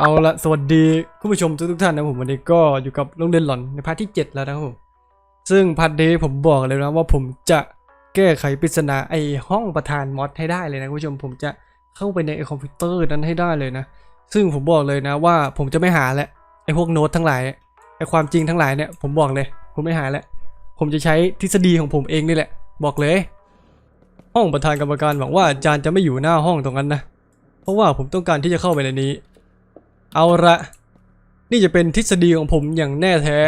เอาละสวัสดีคุณผู้ชมทุกทุกท่านนะผมวันนี้ก็อยู่กับโรงเรียนหลอนในพาร์ทที่ 7 แล้วนะครับผมซึ่งพาร์ทนี้ผมบอกเลยนะว่าผมจะแก้ไขปริศนาไอห้องประธานมอดให้ได้เลยนะคุณผู้ชมผมจะเข้าไปในไอคอมพิวเตอร์นั้นให้ได้เลยนะ ซึ่งผมบอกเลยนะว่าผมจะไม่หาแหละไอพวกโน้ตทั้งหลายไอความจริงทั้งหลายเนี่ยผมบอกเลย ผมไม่หาแล้วผมจะใช้ทฤษฎีของผมเองนี่แหละ บอกเลย ห้องประธานกรรมการหวังว่าอาจารย์จะไม่อยู่หน้าห้องตรงนั้นนะเพราะว่าผมต้องการที่จะเข้าไปในนี้ เอาละนี่จะเป็นทฤษฎีของผมอย่างแน่แท้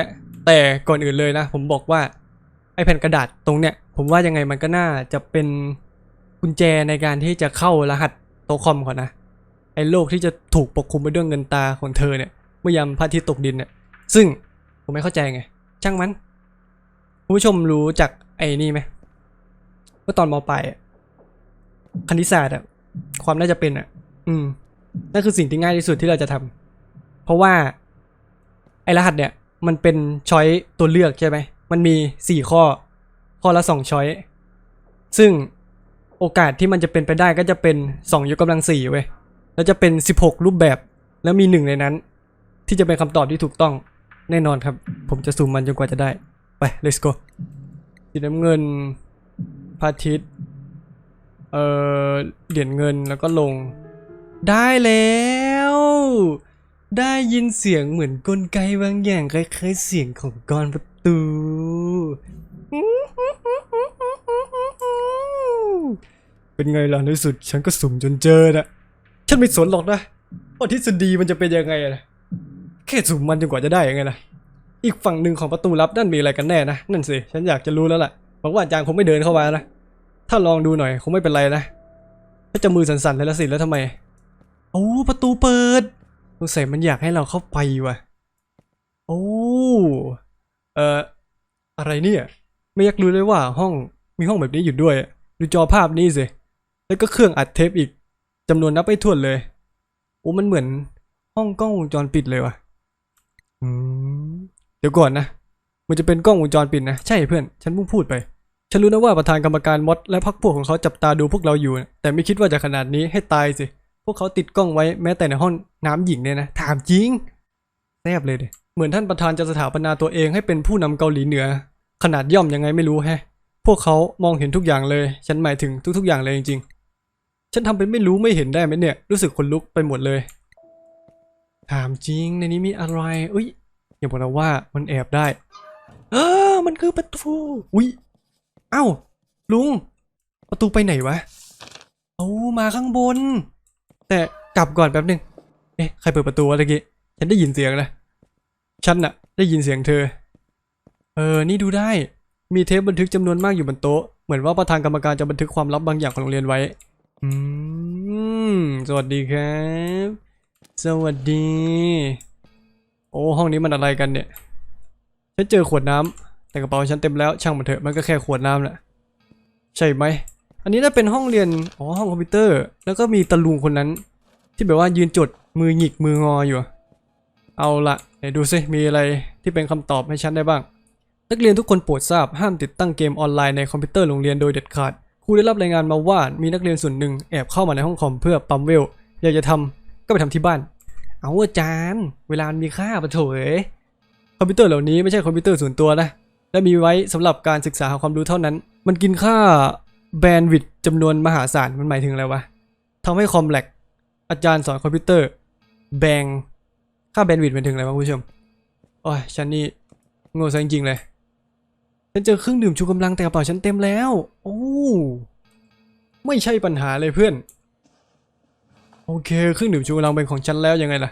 แต่ก่อนอื่นเลยนะ ผมบอกว่าไอแผ่นกระดาษตรงเนี้ย ผมว่ายังไงมันก็น่าจะเป็นกุญแจในการที่จะเข้ารหัสโตะคอมก่อนนะไอโลกที่จะถูกปกคลุมไปด้วยเงินตาของเธอเนี่ยเมื่อยามพระอาทิตย์ตกดินเนี่ยซึ่งผมไม่เข้าใจไง ช่างมันคุณผู้ชมรู้จักไอ้นี่ไหมเมื่อตอนมปลายคณิตศาสตร์อะความน่าจะเป็นอะอืม นั่นคือสิ่งที่ง่ายที่สุดที่เราจะทำเพราะว่าไอ้รหัสเนี่ยมันเป็นช้อยตัวเลือกใช่ไหม มันมีสี่ข้อ ข้อละสองช้อย ซึ่งโอกาสที่มันจะเป็นไปได้ก็จะเป็นสองยกกำลังสี่เว้ย แล้วจะเป็นสิบหกรูปแบบ แล้วมีหนึ่งในนั้น ที่จะเป็นคำตอบที่ถูกต้องแน่นอนครับ ผมจะซูมมันจนกว่าจะได้ ไป let's go สีน้ำเงินพาทิตเอ่อ เหรียญเงินแล้วก็ลง ได้แล้ว ได้ยินเสียงเหมือนกลไกบางอย่างคล้ายๆเสียงของกรอนประตู เป็นไงล่ะในสุดฉันก็สุ่มจนเจอนะฉันไม่สนหรอกนะว่าทฤษฎีมันจะเป็นยังไงนะแค่สุ่มมันจนกว่าจะได้ยังไงล่ะอีกฝั่งหนึ่งของประตูลับนั่นมีอะไรกันแน่นะนั่นสิฉันอยากจะรู้แล้วล่ะหวังว่าอาจารย์คงไม่เดินเข้ามานะถ้าลองดูหน่อยคงไม่เป็นไรนะถ้าจะมือสั่นๆเลยละสิแล้วทำไม โอ้ประตูเปิดสงสัยมันอยากให้เราเข้าไปว่ะ โอ้เอ่ออะไรเนี่ย ไม่อยากรู้เลยว่าห้องมีห้องแบบนี้อยู่ด้วย ดูจอภาพนี้สิ แล้วก็เครื่องอัดเทปอีกจำนวนนับไม่ถ้วนเลย โอ้มันเหมือนห้องกล้องวงจรปิดเลยว่ะอืมเดี๋ยวก่อนนะ มันจะเป็นกล้องวงจรปิดนะ ใช่เพื่อน ฉันเพิ่งพูดไป ฉันรู้นะว่าประธานกรรมการมดและพรรคพวกของเขาจับตาดูพวกเราอยู่ แต่ไม่คิดว่าจะขนาดนี้ให้ตายสิ วกเขาติดกล้องไว้แม้แต่ในห้องน้ำหญิงเนี่ยนะ ถามจริงแซบเลยเดยเหมือนท่านประธานจะสถาปนาตัวเองให้เป็นผู้นำเกาหลีเหนือ ขนาดย่อมยังไงไม่รู้แฮะ พวกเขามองเห็นทุกอย่างเลย ฉันหมายถึงทุกๆอย่างเลยจริงๆ ฉันทำเป็นไม่รู้ไม่เห็นได้ไหมเนี่ย รู้สึกขนลุกไปหมดเลย ถามจริงในนี้มีอะไรอุ้ยอย่าบอกนะว่ามันแอบได้ เออ มันคือประตูอุ้ยเอ้าลุง ประตูไปไหนวะ เอามาข้างบน แต่กลับก่อนแป๊บหนึงเอ๊ะใครเปิดประตูวะตะกี้ฉันได้ยินเสียงนะฉันน่ะ ได้ยินเสียงเธอ เออ นี่ดูได้ มีเทปบันทึกจำนวนมากอยู่บนโต๊ะ เหมือนว่าประธานกรรมการจะบันทึกความลับบางอย่างของโรงเรียนไว้ อืม สวัสดีครับ สวัสดี โอ้ ห้องนี้มันอะไรกันเนี่ย ฉันเจอขวดน้ำแต่กระเป๋าฉันเต็มแล้ว ช่างมันเถอะ มันก็แค่ขวดน้ำแหละ ใช่ไหม อันนี้น่าเป็นห้องเรียน อ๋อ ห้องคอมพิวเตอร์ แล้วก็มีตะลุงคนนั้น ที่แบบว่ายืนจดมือหงิกมืองออยู่ เอาละไหนดูซิ มีอะไรที่เป็นคำตอบให้ฉันได้บ้าง นักเรียนทุกคนโปรดทราบห้ามติดตั้งเกมออนไลน์ในคอมพิวเตอร์โรงเรียนโดยเด็ดขาด ครูได้รับรายงานมาว่ามีนักเรียนส่วนหนึ่งแอบเข้ามาในห้องคอมเพื่อปั๊มเวล อยากจะทำก็ไปทำที่บ้าน เอาอาจารย์ เวลามีค่าปะโถเอ้ยคอมพิวเตอร์เหล่านี้ไม่ใช่คอมพิวเตอร์ส่วนตัวนะ และมีไว้สำหรับการศึกษาหาความรู้เท่านั้น มันกินค่า แบนด์วิดต์จำนวนมหาศาลมันหมายถึงอะไรวะทำให้คอมแลกอาจารย์สอนคอมพิวเตอร์ แบงค่าแบนด์วิดต์มันถึงอะไรวะคุณผู้ชมโอ้ยฉันนี่โง่ซะจริงๆเลย ฉันเจอเครื่องดื่มชูกำลังแต่กระเป๋าฉันเต็มแล้ว โอ้ไม่ใช่ปัญหาเลยเพื่อน โอเค เครื่องดื่มชูกำลังเป็นของฉันแล้วยังไงล่ะ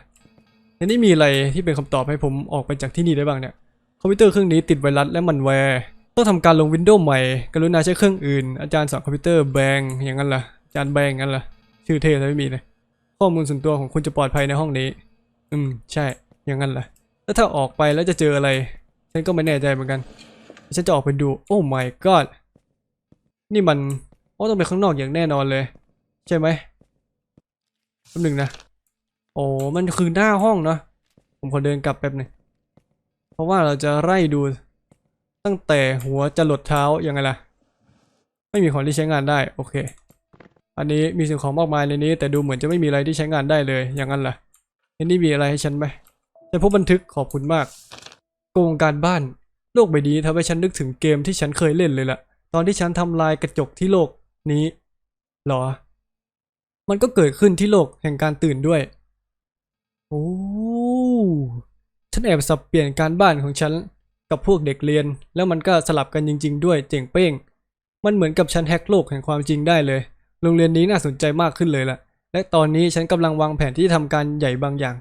ในนี้มีอะไรที่เป็นคำตอบให้ผมออกไปจากที่นี่ได้บ้างเนี่ย คอมพิวเตอร์เครื่องนี้ติดไวรัสและมันแวร์ ต้องทำการลงวินโดว์ใหม่ กรุณาใช้เครื่องอื่น อาจารย์สอนคอมพิวเตอร์แบงอย่างนั้นล่ะ อาจารย์แบงงั้นล่ะ ชื่อเท่แต่ไม่มีเลยข้อมูลส่วนตัวของคุณจะปลอดภัยในห้องนี้ อืม ใช่ อย่างนั้นล่ะ แล้วถ้าออกไปแล้วจะเจออะไร ฉันก็ไม่แน่ใจเหมือนกัน ฉันจะออกไปดู โอ้ my god นี่มันโอ้ต้องไปข้างนอกอย่างแน่นอนเลย ใช่ไหมแป๊บหนึ่งนะ โอ้ มันคือหน้าห้องเนาะ ผมขอเดินกลับแป๊บหนึงเพราะว่าเราจะไล่ดู ตั้งแต่หัวจะหลดเท้ายังไงล่ะ ไม่มีของที่ใช้งานได้ โอเค อันนี้มีสิ่งของมากมายในนี้ แต่ดูเหมือนจะไม่มีอะไรที่ใช้งานได้เลยอย่างนั้นล่ะอันนี้มีอะไรให้ฉันไหมฉันพบบันทึกขอบคุณมาก โกงการบ้านโลกใบนี้ทำให้ฉันนึกถึงเกมที่ฉันเคยเล่นเลยล่ะ ตอนที่ฉันทำลายกระจกที่โลกนี้หรอ มันก็เกิดขึ้นที่โลกแห่งการตื่นด้วย โอ้ฉันแอบสับเปลี่ยนการบ้านของฉัน กับพวกเด็กเรียน แล้วมันก็สลับกันจริง ๆ ด้วยเจ๋งเป้ง มันเหมือนกับฉันแฮกโลกแห่งความจริงได้เลย โรงเรียนนี้น่าสนใจมากขึ้นเลยล่ะ และตอนนี้ฉันกำลังวางแผนที่จะทำการใหญ่บางอย่าง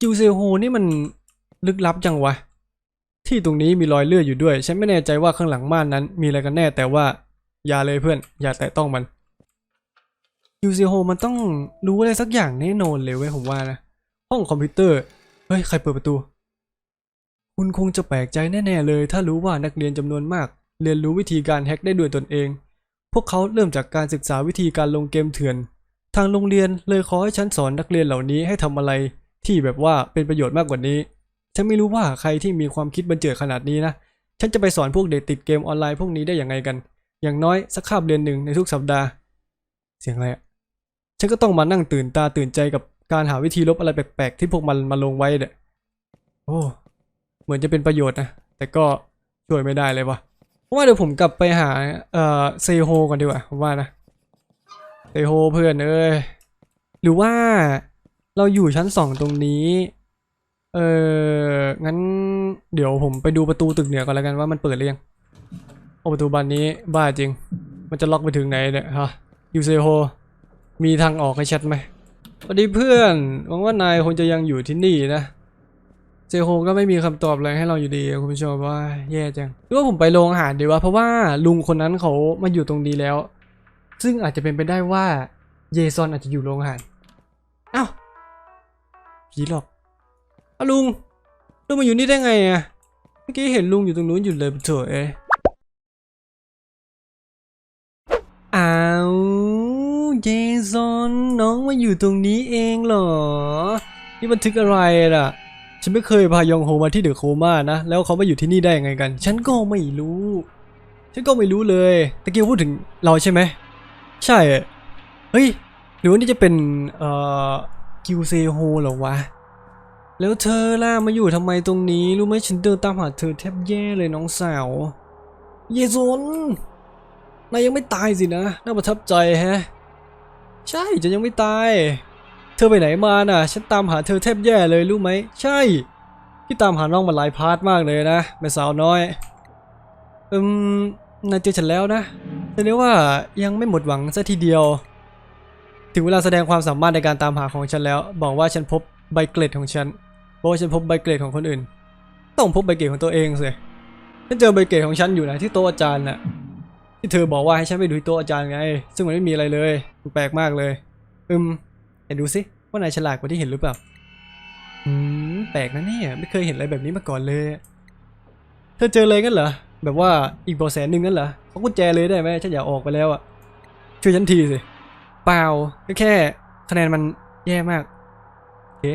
จิวเซโฮนี่มันลึกลับจังวะ ที่ตรงนี้มีรอยเลือดอยู่ด้วย ฉันไม่แน่ใจว่าข้างหลังม่านนั้น มีอะไรกันแน่แต่ว่าอย่าเลยเพื่อน อย่าแตะต้องมันจิวเซโฮมันต้องรู้อะไรสักอย่างแน่นอนเลยเว้ยผมว่านะ ห้องคอมพิวเตอร์ เฮ้ย ใครเปิดประตู คุณคงจะแปลกใจแน่ๆเลย ถ้ารู้ว่านักเรียนจำนวนมาก เรียนรู้วิธีการแฮ็กได้ด้วยตนเอง พวกเขาเริ่มจากการศึกษาวิธีการลงเกมเถื่อน ทางโรงเรียนเลยขอให้ฉันสอนนักเรียนเหล่านี้ให้ทำอะไร ที่แบบว่าเป็นประโยชน์มากกว่านี้ ฉันไม่รู้ว่าใครที่มีความคิดบันเจิดขนาดนี้นะ ฉันจะไปสอนพวกเด็กติดเกมออนไลน์พวกนี้ได้อย่างไงกัน อย่างน้อยสักคาบเรียนหนึ่งในทุกสัปดาห์ เสียงอะไรฉันก็ต้องมานั่งตื่นตาตื่นใจกับการหาวิธีลบอะไรแปลกๆที่พวกมันมาลงไว้เนี่ยโอ้ เหมือนจะเป็นประโยชน์นะ แต่ก็ช่วยไม่ได้เลยวะเพราะว่าเดี๋ยวผมกลับไปหาเอ่อเซโฮก่อนดีกว่าผมว่านะเซโฮเพื่อนเอ้ยหรือว่าเราอยู่ชั้นสองตรงนี้ เอองั้น เดี๋ยวผมไปดูประตูตึกเหนือก่อนแล้วกันว่ามันเปิดหรือยังโอ้ประตูบานนี้บ้าจริง มันจะล็อกไปถึงไหนเนี่ยฮะยูเซโฮมีทางออกให้ชัดไหมสวัสดีเพื่อนหวังว่านายคงจะยังอยู่ที่นี่นะ เซโฮก็ไม่มีคำตอบอะไรให้เราอยู่ดีคุณผู้ชมว่าแย่จังหรือว่าผมไปโรงอาหารดีวะเพราะว่าลุงคนนั้นเขามาอยู่ตรงนี้แล้ว ซึ่งอาจจะเป็นไปได้ว่าเยซอนอาจจะอยู่โรงอาหารอ้าวผีหลอกอ้าลุงลุงมาอยู่นี่ได้ไงอะเมื่อกี้เห็นลุงอยู่ตรงนู้นอยู่เลยเถอะเอ้ยอ้าวเยซอนน้องมาอยู่ตรงนี้เองเหรอ นี่บันทึกอะไรล่ะ ฉันไม่เคยพายองโฮมาที่เดอะโคม่านะ แล้วเขามาอยู่ที่นี่ได้ยังไงกัน ฉันก็ไม่รู้ ฉันก็ไม่รู้เลยตะกี้พูดถึงเราใช่ไหม ใช่ เฮ้ย หรือว่านี่จะเป็น เอ่อ กิวเซโฮหรอวะ แล้วเธอล่ะมาอยู่ทำไมตรงนี้ รู้ไหมฉันเดินตามหาเธอแทบแย่เลยน้องสาว เยซนนายยังไม่ตายสินะ น่าประทับใจแฮะ ใช่ฉันยังไม่ตาย เธอไปไหนมาน่ะ ฉันตามหาเธอแทบแย่เลยรู้ไหม ใช่พี่ตามหาน้องมาหลายพาร์ทมากเลยนะแม่สาวน้อย อืมนายเจอฉันแล้วนะแต่เรียกว่ายังไม่หมดหวังซะทีเดียว ถึงเวลาแสดงความสามารถในการตามหาของฉันแล้ว บอกว่าฉันพบใบเกรดของฉันบอกว่าฉันพบใบเกรดของคนอื่น ต้องพบใบเกรดของตัวเองสิฉันเจอใบเกรดของฉันอยู่นะที่โต๊ะอาจารย์น่ะที่เธอบอกว่าให้ฉันไปดูที่โต๊ะอาจารย์ไง ซึ่งมันไม่มีอะไรเลยมันแปลกมากเลย อืม เห็นดูสิว่านายฉลาดกว่าที่เห็นหรือเปล่าอืมแปลกนะเนี่ยไม่เคยเห็นอะไรแบบนี้มาก่อนเลยเธอเจอเลยงั้นเหรอแบบว่าอีกบาะแสหนึ่งงั้นเหรอเขากุญแจเลยได้ไหมฉันอยากออกไปแล้วอะช่วยฉันทีสิเปล่าก็แค่ คะแนนมันแย่มากโอเค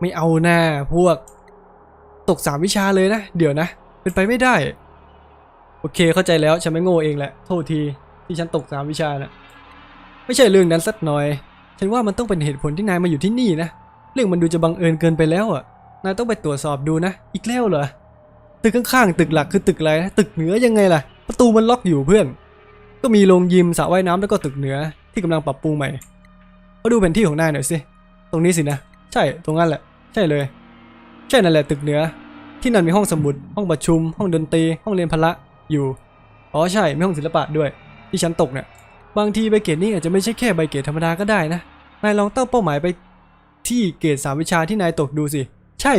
ไม่เอาหน้าพวก ตกสามวิชาเลยนะ เดี๋ยวนะ เป็นไปไม่ได้ โอเคเข้าใจแล้วฉันไม่โง่เองแหละ โทษทีที่ฉันตกสามวิชานะไม่ใช่เรื่องนั้นสักหน่อย ฉันว่ามันต้องเป็นเหตุผลที่นายมาอยู่ที่นี่นะ เรื่องมันดูจะบังเอิญเกินไปแล้วอะ นายต้องไปตรวจสอบดูนะ อีกแล้วเหรอ ตึกข้างๆ ตึกหลักคือตึกอะไรนะตึกเหนือยังไงล่ะ ประตูมันล็อกอยู่เพื่อน ก็มีโรงยิมสระว่ายน้ำแล้วก็ตึกเหนือที่กำลังปรับปรุงใหม่มาดูแผนที่ของนายหน่อยสิ ตรงนี้สินะ ใช่ ตรงนั้นแหละ ใช่เลย ใช่นั่นแหละตึกเหนือ ที่นั่นมีห้องสมุด ห้องประชุม ห้องดนตรี ห้องเรียนพละ อยู่ อ๋อใช่ มีห้องศิลปะด้วย ที่ฉันตกเนี่ย บางทีใบเกรดนี่อาจจะไม่ใช่แค่ใบเกรดธรรมดาก็ได้นะ นายลองตั้งเป้าหมายไปที่เกรดสามวิชาที่นายตกดูสิ ใช่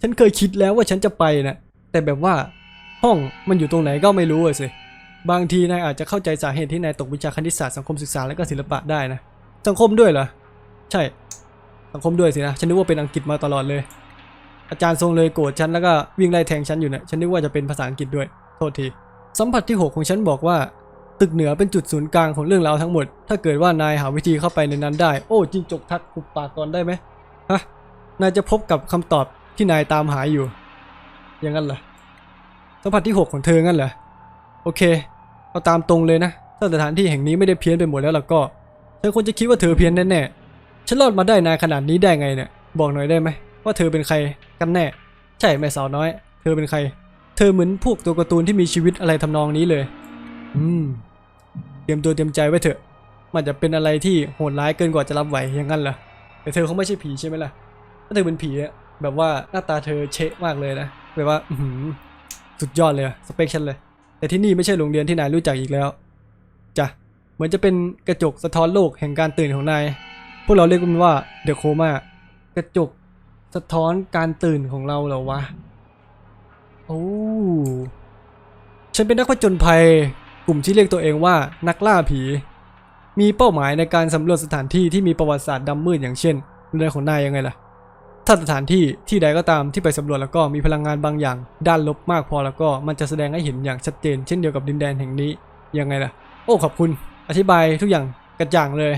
ฉันเคยคิดแล้วว่าฉันจะไปนะ แต่แบบว่าห้องมันอยู่ตรงไหนก็ไม่รู้สิ บางทีนายอาจจะเข้าใจสาเหตุที่นายตกวิชาคณิตศาสตร์สังคมศึกษาและก็ศิลปะได้นะ สังคมด้วยเหรอ ใช่ สังคมด้วยสินะ ฉันนึกว่าเป็นอังกฤษมาตลอดเลย อาจารย์ทรงเลยโกรธฉันแล้วก็วิ่งไล่แทงฉันอยู่เนี่ย ฉันนึกว่าจะเป็นภาษาอังกฤษด้วย โทษที สัมผัสที่6ของฉันบอกว่า ตึกเหนือเป็นจุดศูนย์กลางของเรื่องราวทั้งหมด ถ้าเกิดว่านายหาวิธีเข้าไปในนั้นได้ โอ้จิงจกทักขุบปากก่อนได้ไหมฮะ นายจะพบกับคำตอบที่นายตามหาอยู่ อย่างนั้นเหรอ สัมผัสที่ 6 ของเธองั้นเหรอ โอเค เอาตามตรงเลยนะ ถ้าสถานที่แห่งนี้ไม่ได้เพี้ยนไปหมดแล้วล่ะก็ เธอควรจะคิดว่าเธอเพี้ยนแน่ฉันรอดมาได้นานขนาดนี้ได้ไงเนี่ย บอกหน่อยได้ไหมว่าเธอเป็นใครกันแน่ ใช่แม่สาวน้อย เธอเป็นใคร เธอเหมือนพวกตัวการ์ตูนที่มีชีวิตอะไรทำนองนี้เลย อืม เตรียมตัวเตรียมใจไว้เถอะ มันจะเป็นอะไรที่โหดร้ายเกินกว่าจะรับไหวอย่างนั้นเหรอแต่เธอเขาไม่ใช่ผีใช่ไหมล่ะถ้าเธอเป็นผีอะแบบว่าหน้าตาเธอเชะมากเลยนะแบบว่าอืสุดยอดเลยสเปคฉันเลย แต่ที่นี่ไม่ใช่โรงเรียนที่นายรู้จักอีกแล้วจ้ะเหมือนจะเป็นกระจกสะท้อนโลกแห่งการตื่นของนายพวกเราเรียกมันว่าเดอะโคมากระจกสะท้อนการตื่นของเราเหรอวะโอ้ฉันเป็นนักผจญภัย กลุ่มที่เรียกตัวเองว่านักล่าผี มีเป้าหมายในการสำรวจสถานที่ที่มีประวัติศาสตร์ดำมืดอย่างเช่นเรือของนายยังไงล่ะ ถ้าสถานที่ที่ใดก็ตามที่ไปสำรวจแล้วก็มีพลังงานบางอย่าง ด้านลบมากพอแล้วก็มันจะแสดงให้เห็นอย่างชัดเจน เช่นเดียวกับดินแดนแห่งนี้ยังไงล่ะ โอ้ขอบคุณ อธิบายทุกอย่างกระจ่างเลย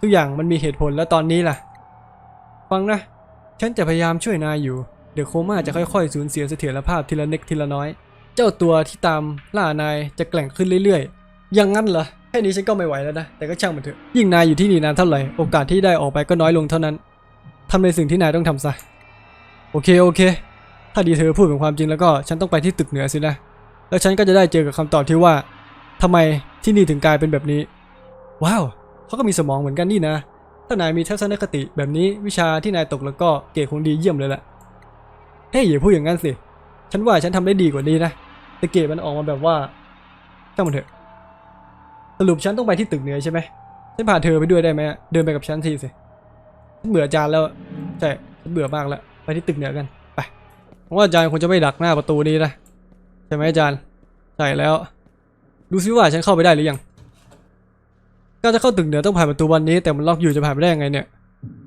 ทุกอย่างมันมีเหตุผลแล้วตอนนี้ล่ะ ฟังนะ ฉันจะพยายามช่วยนายอยู่ เดี๋ยวโคม่าจะค่อยๆสูญเสียเสถียรภาพทีละเล็กทีละน้อย เจ้าตัวที่ตามล่านายจะแกร่งขึ้นเรื่อยๆ อย่างนั้นเหรอ แค่นี้ฉันก็ไม่ไหวแล้วนะ แต่ก็ช่างมันเถอะ ยิ่งนายอยู่ที่นี่นานเท่าไหร่ โอกาสที่ได้ออกไปก็น้อยลงเท่านั้นทำในสิ่งที่นายต้องทำซะ โอเคโอเค ถ้าดีเธอพูดเป็นความจริงแล้วก็ฉันต้องไปที่ตึกเหนือสินะ แล้วฉันก็จะได้เจอกับคำตอบที่ว่าทำไมที่นี่ถึงกลายเป็นแบบนี้ ว้าว เขาก็มีสมองเหมือนกันนี่นะ ถ้านายมีทัศนคติแบบนี้วิชาที่นายตกแล้วก็เกรดคงดีเยี่ยมเลยแหละ เฮ้ยอย่าพูดอย่างนั้นสิ ฉันว่าฉันทำได้ดีกว่านี้นะ แต่เกรดมันออกมาแบบว่าช่างมันเถอะสรุปฉันต้องไปที่ตึกเหนือใช่ไหมฉันพาเธอไปด้วยได้ไหมเดินไปกับฉันทีสิฉันเบื่ออาจารย์แล้วใช่ฉันเบื่อมากแล้วไปที่ตึกเหนือกันไปผมว่าอาจารย์คงจะไม่ดักหน้าประตูนี้นะใช่ไหมอาจารย์ใช่แล้ว ดูซิว่าฉันเข้าไปได้หรือยังการจะเข้าตึกเหนือต้องผ่านประตูวันนี้แต่มันล็อกอยู่จะผ่านไปได้ยังไงเนี่ย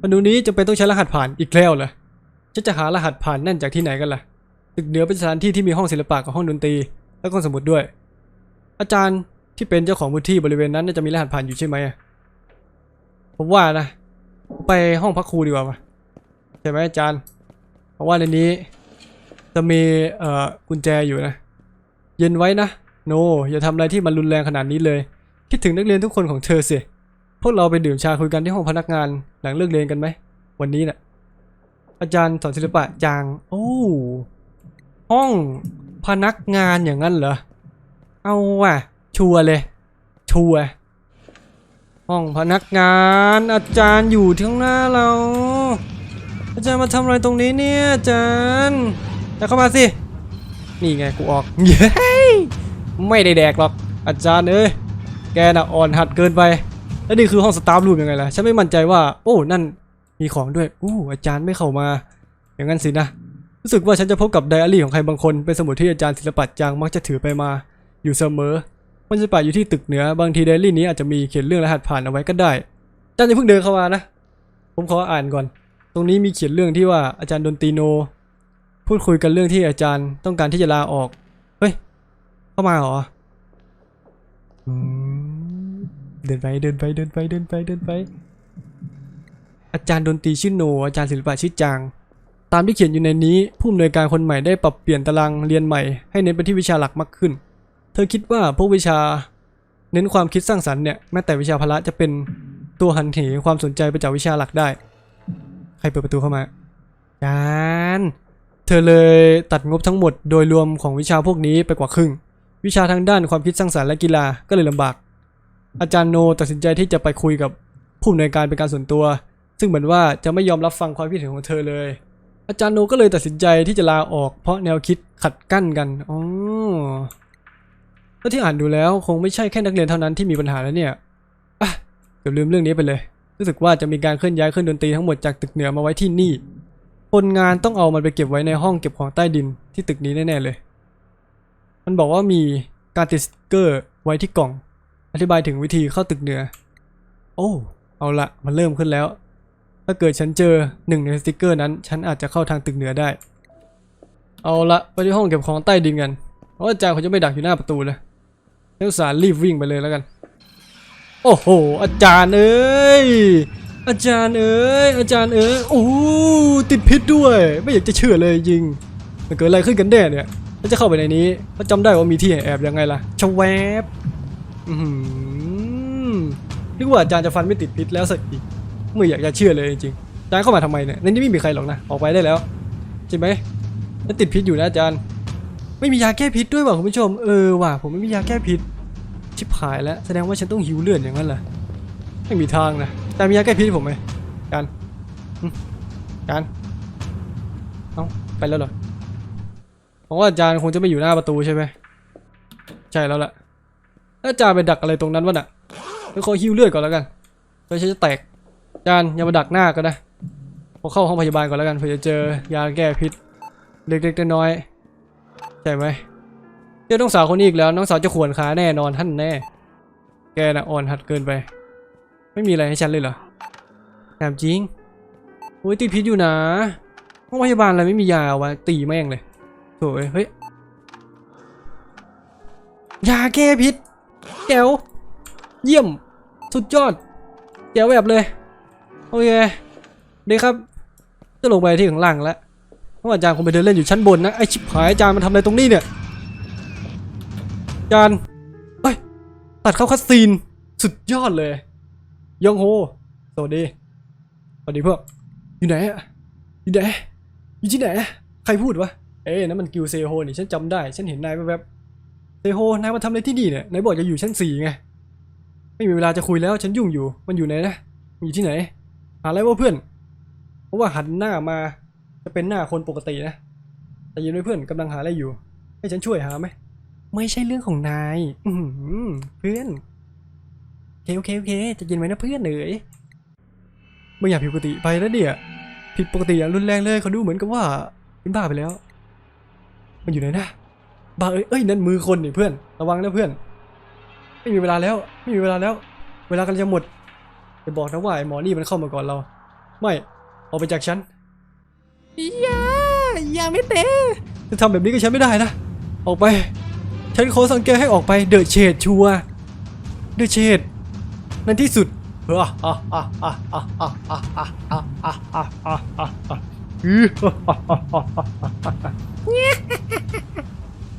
ประตูนี้จะเป็นต้องใช้รหัสผ่านอีกแล้วเหรอฉันจะหารหัสผ่านนั่นจากที่ไหนกันล่ะ ตึกเหนือเป็นสถานที่ที่มีห้องศิลปะกับห้องดนตรี และห้องสมุดด้วย อาจารย์ที่เป็นเจ้าของพื้นที่บริเวณนั้นน่าจะมีรหัสผ่านอยู่ใช่ไหมผมว่านะไปห้องพักครูดีกว่าปะใช่ไหมอาจารย์ เพราะว่าในนี้จะมีเอ่อกุญแจอยู่นะ เย็นไว้นะโนอย่าทำอะไรที่มันรุนแรงขนาดนี้เลย คิดถึงนักเรียนทุกคนของเธอสิพวกเราไปดื่มชาคุยกันที่ห้องพนักงานหลังเลิกเรียนกันไหมวันนี้น่ะอาจารย์สอนศิลปะจาง โอ้ ห้องพนักงานอย่างนั้นเหรอ เอาว่ะ ชัวร์เลย ชัวร์ห้องพนักงานอาจารย์อยู่ที่ข้างหน้าเรา อาจารย์มาทำอะไรตรงนี้เนี่ยอาจารย์แต่เข้ามาสิ นี่ไงกูออก เย้ไม่ได้แดกหรอก อาจารย์เอ้ย แกน่ะอ่อนหัดเกินไป แล้วนี่คือห้องสตาฟรูมยังไงล่ะ ฉันไม่มั่นใจว่า โอ้ นั่นมีของด้วย อู้อาจารย์ไม่เข้ามา อย่างนั้นสินะ รู้สึกว่าฉันจะพบกับไดอารี่ของใครบางคนเป็นสมุดที่อาจารย์ศิลปะจางมักจะถือไปมา อยู่เสมอมันจะไปอยู่ที่ตึกเหนือบางทีไดอารี่นี้อาจจะมีเขียนเรื่องรหัสผ่านเอาไว้ก็ได้อาจารย์อย่าเพิ่งเดินเข้ามานะผมขออ่านก่อน ตรงนี้มีเขียนเรื่องที่ว่าอาจารย์ดนตีโน พูดคุยกันเรื่องที่อาจารย์ต้องการที่จะลาออกเฮ้ยเข้ามาเหรอเดินไปเดินไปเดินไปเดินไปเดินไป อาจารย์ดนตรีชื่อโน อาจารย์ศิลปะชื่อจาง ตามที่เขียนอยู่ในนี้ ผู้อำนวยการคนใหม่ได้ปรับเปลี่ยนตารางเรียนใหม่ ให้เน้นไปที่วิชาหลักมากขึ้น เธอคิดว่าพวกวิชา เน้นความคิดสร้างสรรค์เนี่ยแม้แต่วิชาพละจะเป็นตัวหันเหความสนใจไปจากวิชาหลักได้ ใครเปิดประตูเข้ามาอาจารย์เธอเลยตัดงบทั้งหมดโดยรวมของวิชาพวกนี้ไปกว่าครึ่ง วิชาทางด้านความคิดสร้างสรรค์และกีฬาก็เลยลำบาก อาจารย์โนตัดสินใจที่จะไปคุยกับผู้อำนวยการเป็นการส่วนตัว ซึ่งเหมือนว่าจะไม่ยอมรับฟังความคิดเห็นของเธอเลย อาจารย์โนก็เลยตัดสินใจที่จะลาออก เพราะแนวคิดขัดกั้นกันอ๋อแล้วที่อ่านดูแล้วคงไม่ใช่แค่นักเรียนเท่านั้นที่มีปัญหาแล้วเนี่ยอะเกือบลืมเรื่องนี้ไปเลย รู้สึกว่าจะมีการเคลื่อนย้ายเครื่องดนตรีทั้งหมดจากตึกเหนือมาไว้ที่นี่ คนงานต้องเอามันไปเก็บไว้ในห้องเก็บของใต้ดินที่ตึกนี้แน่ๆเลย มันบอกว่ามีการติดสติกเกอร์ไว้ที่กล่อง อธิบายถึงวิธีเข้าตึกเหนือ โอ้ เอาละมันเริ่มขึ้นแล้ว ถ้าเกิดฉันเจอหนึ่งในสติกเกอร์นั้น ฉันอาจจะเข้าทางตึกเหนือได้ เอาละไปที่ห้องเก็บของใต้ดินกันเพราะอาจารย์เขาจะไม่ดักอยู่หน้าประตูเลยนักศึกษารีบวิ่งไปเลยแล้วกัน โอ้โห อาจารย์เอ้ย อาจารย์เอ้ย อาจารย์เอ้ย โอ้ติดพิษด้วย ไม่อยากจะเชื่อเลยจริง มันเกิดอะไรขึ้นกันแน่เนี่ยแล้วจะเข้าไปในนี้แล้วจำได้ว่ามีที่แอบยังไงล่ะชะแวบ อือหือนึกว่าอาจารย์จะฟันไม่ติดพิษแล้วสักอีก ไม่อยากจะเชื่อเลยจริงๆอาจารย์เข้ามาทำไมเนี่ยในนี้ไม่มีใครหรอกนะออกไปได้แล้วใช่ไหมแล้วติดพิษอยู่นะอาจารย์ ไม่มียาแก้พิษด้วยว่ะคุณผู้ชมเออว่ะผมไม่มียาแก้พิษชิบหายแล้วแสดงว่าฉันต้องหิวเลือดอย่างนั้นเหรอไม่มีทางนะแต่มียาแก้พิษผมไหมอาจารย์อาจารย์เอ้าไปแล้วเหรอผมว่าอาจารย์คงจะไม่อยู่หน้าประตูใช่ไหมใช่แล้วล่ะแล้วอาจารย์ไปดักอะไรตรงนั้นวะน่ะไปขอหิวเลือดก่อนแล้วกันเดี๋ยวฉันจะแตก จารย์อย่ามาดักหน้าก็ได้ผมเข้าห้องพยาบาลก่อนแล้วกันเผื่อจะเจอยาแก้พิษเล็กๆน้อยๆใช่ไหมเจอน้องสาวคนนี้อีกแล้วน้องสาวจะขวนขาแน่นอนท่านแน่ แกน่ะอ่อนหัดเกินไป ไม่มีอะไรให้ฉันเลยเหรอถามจริงโอ้ยติดพิษอยู่นะห้องพยาบาลอะไรไม่มียาวะตีแม่งเลยโถ่เฮ้ยยาแก้พิษแก้วเยี่ยม สุดยอดแก้วแบบเลย โอเคดีครับ จะลงไปที่ข้างล่างแล้วเพราะว่าอาจารย์คงไปเดินเล่นอยู่ชั้นบนนะไอชิบหายอาจารย์มันทำอะไรตรงนี้เนี่ยอาจารย์เอ้ยตัดเข้าคัสซีนสุดยอดเลยยองโฮสวัสดีสวัสดีพวกอยู่ไหนอะอยู่ไหนอยู่ที่ไหนใครพูดวะเอ้ยนั่นมันกิวเซโฮนี่ฉันจำได้ ฉันเห็นนายแวบเซโฮนายมาทำอะไรที่นี่เนี่ยนายบอกจะอยู่ชั้นสี่ไงไม่มีเวลาจะคุยแล้วฉันยุ่งอยู่มันอยู่ไหนนะมันอยู่ที่ไหน อะไรวะเพื่อน เพราะว่าหันหน้ามาจะเป็นหน้าคนปกตินะ แต่ยืนไว้เพื่อนกำลังหาอะไรอยู่ ให้ฉันช่วยหาไหม ไม่ใช่เรื่องของนาย อืเพื่อนโอเคโอเคโอเคจะยินไว้นะเพื่อนเอ๋ยไม่อยากผิดปกติไปแล้วเดี๋ยผิดปกติอย่างรุนแรงเลยเขาดูเหมือนกับว่าเป็นบ้าไปแล้ว มันอยู่ไหนนะบ้าเอ้ยเอ้ยนั่นมือคนนี่เพื่อน ระวังนะเพื่อน ไม่มีเวลาแล้ว ไม่มีเวลาแล้ว เวลากำลังจะหมด จะบอกนะว่าไอ้หมอนี่มันเข้ามาก่อนเรา ไม่ออกไปจากฉันอย่าอย่าไม่เตะจะทำแบบนี้กับฉันไม่ได้นะ ออกไป ฉันขอสั่งแกให้ออกไปเดอะเชดชัวเดอะเชดนั่นที่สุดอะอะอะอะอะอะอะอะอะอะอะอะอะอะอือ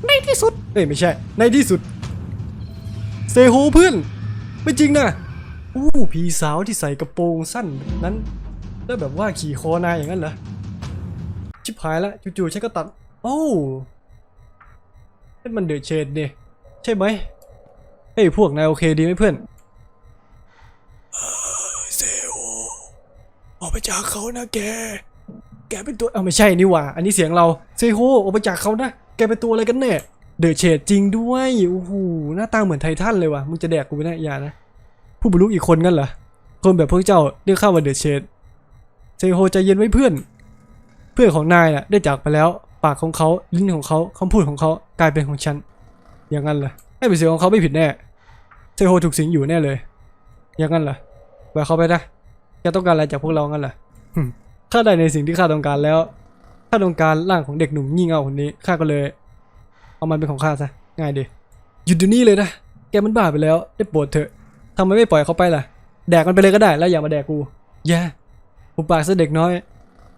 ในที่สุดเอ้ยไม่ใช่ ในที่สุด เซโฮเพื่อน ไม่จริงนะ อู้ผีสาวที่ใส่กระโปรงสั้นแบบนั้น แล้วแบบว่าขี่คอนายอย่างนั้นเหรอ ชิบหายแล้วจู่ๆฉันก็ตัด โอ้นั่นมันเดอะเชดเนี่ยใช่ไหมเฮ้ยพวกนายโอเคดีไหมเพื่อนเซโอออกไปจากเขานะแก แกเป็นตัวเอาไม่ใช่นี่หว่า อันนี้เสียงเราเซโฮออกไปจากเขานะ แกเป็นตัวอะไรกันแน่ เดอะเชดจริงด้วย โอ้โห หน้าตาเหมือนไททันเลยว่ะ มึงจะแดกกูไม่ได้อย่านะ ผู้บรรลุอีกคนกันเหรอคนแบบพวกเจ้าเรียกข้าว่าเดอะเชดเซโฮใจเย็นไว้เพื่อน เพื่อนของนายน่ะได้จากไปแล้ว ปากของเขาลิ้นของเขาคำพูดของเขากลายเป็นของฉัน อย่างนั้นเหรอให้เป็นเสียงของเขาไม่ผิดแน่เซโฮถูกสิงอยู่แน่เลย อย่างนั้นเหรอปเขาไปนะแกต้องการอะไรจากพวกเรางั้นเหรอข้าได้ในสิ่งที่ข้าต้องการแล้วข้าต้องการร่างของเด็กหนุ่มงี่เง่าคนนี้ข้าก็เลย เอามันเป็นของข้าซะง่ายดีหยุดเดี๋ยวนี้เลยนะแกมันบ้าไปแล้วได้โปรดเถอะ ทำไมไม่ปล่อยเขาไปล่ะ แดกมันไปเลยก็ได้แล้วอย่ามาแดกกู แย่ผมปากซะเด็กน้อย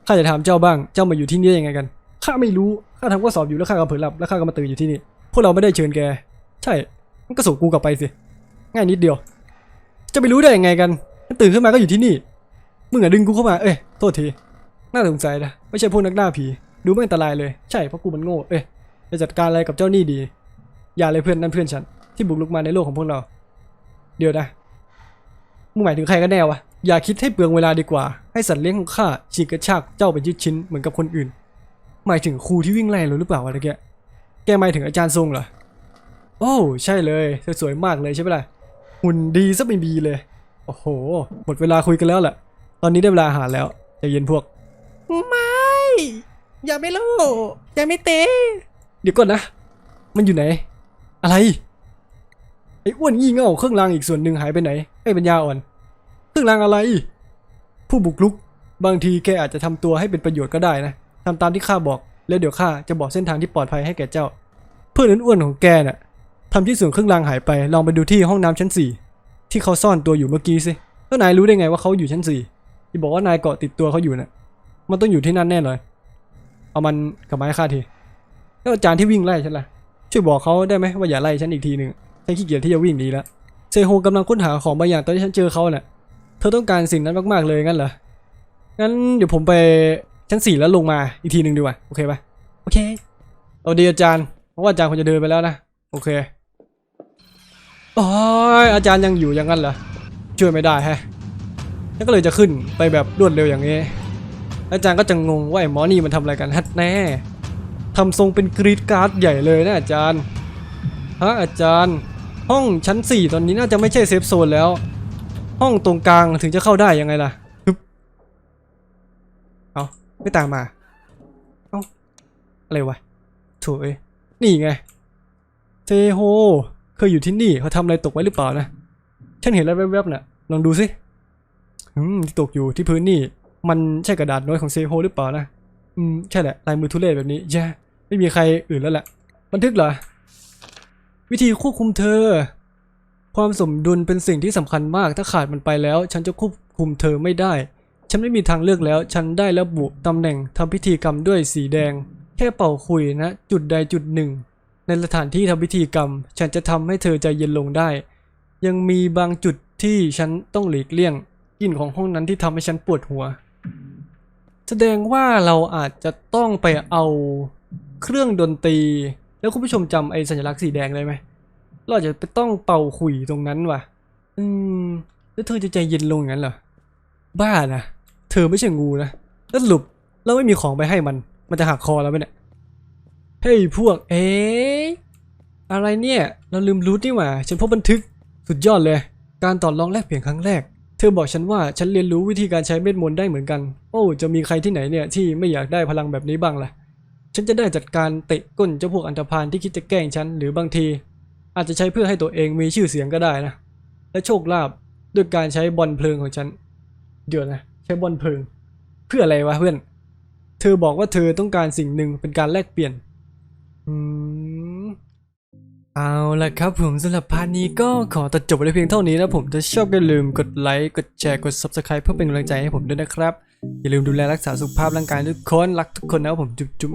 ข้าจะถามเจ้าบ้าง เจ้ามาอยู่ที่นี่ได้ยังไงกัน ข้าไม่รู้ ข้าทำข้อสอบอยู่แล้วข้าก็เผลอหลับแล้วข้าก็มาตื่นอยู่ที่นี่ พวกเราไม่ได้เชิญแก ใช่ มันก็ส่งกูกลับไปสิ ง่ายนิดเดียว จะไปรู้ได้ยังไงกันตื่นขึ้นมาก็อยู่ที่นี่ มึงอะดึงกูเข้ามา เอ้ย โทษที น่าสงสัยนะ ไม่ใช่พวกนักล่าผี ดูไม่อันตรายเลย ใช่ เพราะกูมันโง่ เอ้ยจะจัดการอะไรกับเจ้านี่ดี อย่าเลยเพื่อนนั่นเพื่อนฉัน ที่บุกลุกมาในโลกของพวกเรา เดี๋ยวนะมึงหมายถึงใครกันแน่วะ อย่าคิดให้เปลืองเวลาดีกว่า ให้สัตว์เลี้ยงของข้าฉีกกระชากเจ้าไปยึดชิ้นเหมือนกับคนอื่น หมายถึงครูที่วิ่งไล่เราหรือเปล่าวะตะเกียแกหมายถึงอาจารย์ทรงเหรอ โอ้ใช่เลยเธอสวยมากเลยใช่ไหมล่ะ หุ่นดีซะไม่มีเลย โอ้โห หมดเวลาคุยกันแล้วแหละ ตอนนี้ได้เวลาอาหารแล้วใจเย็นพวก ไม่ อย่าไม่โลอย่าไม่เตะเดี๋ยวก่อนนะ มันอยู่ไหน อะไร ไอ้อ้วนงี่เง่าเครื่องรางอีกส่วนหนึ่งหายไปไหนไอ้ปัญญาอ่อน เครื่องรางอะไร ผู้บุกรุก บางทีแกอาจจะทำตัวให้เป็นประโยชน์ก็ได้นะทำตามที่ข้าบอก แล้วเดี๋ยวข้าจะบอกเส้นทางที่ปลอดภัยให้แก่เจ้า เพื่อนอ้วนของแกน่ะทำที่ส่วนเครื่องรางหายไป ลองไปดูที่ห้องน้ำชั้นสี่ที่เขาซ่อนตัวอยู่เมื่อกี้สิแล้วนายรู้ได้ไงว่าเขาอยู่ชั้นสี่ที่บอกว่านายเกาะติดตัวเขาอยู่น่ะ มันต้องอยู่ที่นั่นแน่เลย เอามันกับไม้ฆ่าที แล้วอาจารย์ที่วิ่งไล่ฉันล่ะ ช่วยบอกเขาได้ไหมว่าอย่าไล่ฉันอีกทีหนึ่ง ฉันขี้เกียจที่จะวิ่งหนีแล้วเซโฮกำลังค้นหาของบางอย่างตอนที่ฉันเจอเขาเน่ะธอต้องการสิ่งนั้นมากๆเลยงั้นเหรองั้นเดี๋ยวผมไปชั้นสี่แล้วลงมาอีกทีหนึ่งดีกว่าโอเคปะโอเคเอาดีอาจารย์เพราะว่าอาจารย์คงจะเดินไปแล้วนะโอเคโอ้ยอาจารย์ยังอยู่อย่างนั้นเหรอช่วยไม่ได้แฮะฉันก็เลยจะขึ้นไปแบบรวดเร็วอย่างนี้ อาจารย์ก็จะงงว่าไอ้หมอนี่มันทำอะไรกันฮัดแน่ทำทรงเป็นกรีดการ์ดใหญ่เลยนะอาจารย์ฮะอาจารย์ ห้องชั้นสี่ตอนนี้น่าจะไม่ใช่เซฟโซนแล้ว ห้องตรงกลางถึงจะเข้าได้ยังไงล่ะเอาไม่ตามมา เอาอะไรวะโถเอ้ยนี่ไงเทโฮเคยอยู่ที่นี่เขาทำอะไรตกไว้หรือเปล่านะฉันเห็นแล้วแวบๆน่ะลองดูสิอืมที่ตกอยู่ที่พื้นนี่ มันใช่กระดาษน้อยของเซโฮหรือเปล่านะอืมใช่แหละลายมือทุเรศแบบนี้แย่ไม่มีใครอื่นแล้วแหละบันทึกเหรอ วิธีควบคุมเธอ ความสมดุลเป็นสิ่งที่สำคัญมาก ถ้าขาดมันไปแล้ว ฉันจะควบคุมเธอไม่ได้ ฉันไม่มีทางเลือกแล้ว ฉันได้ระบุตำแหน่งทำพิธีกรรมด้วยสีแดง แค่เป่าคุยนะ จุดใดจุดหนึ่ง ในสถานที่ทำพิธีกรรม ฉันจะทำให้เธอใจเย็นลงได้ ยังมีบางจุดที่ฉันต้องหลีกเลี่ยงกลิ่นของห้องนั้นที่ทำให้ฉันปวดหัว แสดงว่าเราอาจจะต้องไปเอาเครื่องดนตรี แล้วคุณผู้ชมจำไอ้สัญลักษณ์สีแดงได้ไหมเราจะไปต้องเป่าขุยตรงนั้นว่ะ อืม แล้วเธอจะใจเย็นลงงั้นเหรอ บ้านะ เธอไม่ใช่งูนะ แล้วสรุปเราไม่มีของไปให้มัน มันจะหักคอเราไหมเนี่ย เฮ้ยพวก เอ๊ะอะไรเนี่ย เราลืมรูทนี่หว่า ฉันพบบันทึก สุดยอดเลย การต่อรองแลกเปลี่ยนครั้งแรก เธอบอกฉันว่าฉันเรียนรู้วิธีการใช้เม็ดมนต์ได้เหมือนกัน โอ้ จะมีใครที่ไหนเนี่ยที่ไม่อยากได้พลังแบบนี้บ้างล่ะ ฉันจะได้จัดการเตะก้นเจ้าพวกอันธพาลที่คิดจะแกล้งฉันหรือบางที อาจจะใช้เพื่อให้ตัวเองมีชื่อเสียงก็ได้นะ และโชคลาภด้วยการใช้บอลเพลิงของฉัน เดี๋ยวนะ ใช้บอลเพลิง เพื่ออะไรวะเพื่อน เธอบอกว่าเธอต้องการสิ่งหนึ่งเป็นการแลกเปลี่ยนอืมเอาละครับผมสำหรับพาร์ทนี้ก็ขอตัดจบไปเพียงเท่านี้นะผมถ้าชอบก็อย่าลืมกดไลค์กดแชร์กด Subscribe เพื่อเป็นกำลังใจให้ผมด้วยนะครับ อย่าลืมดูแลรักษาสุขภาพร่างกายทุกคน รักทุกคนนะผมจุ๊บจุ๊บ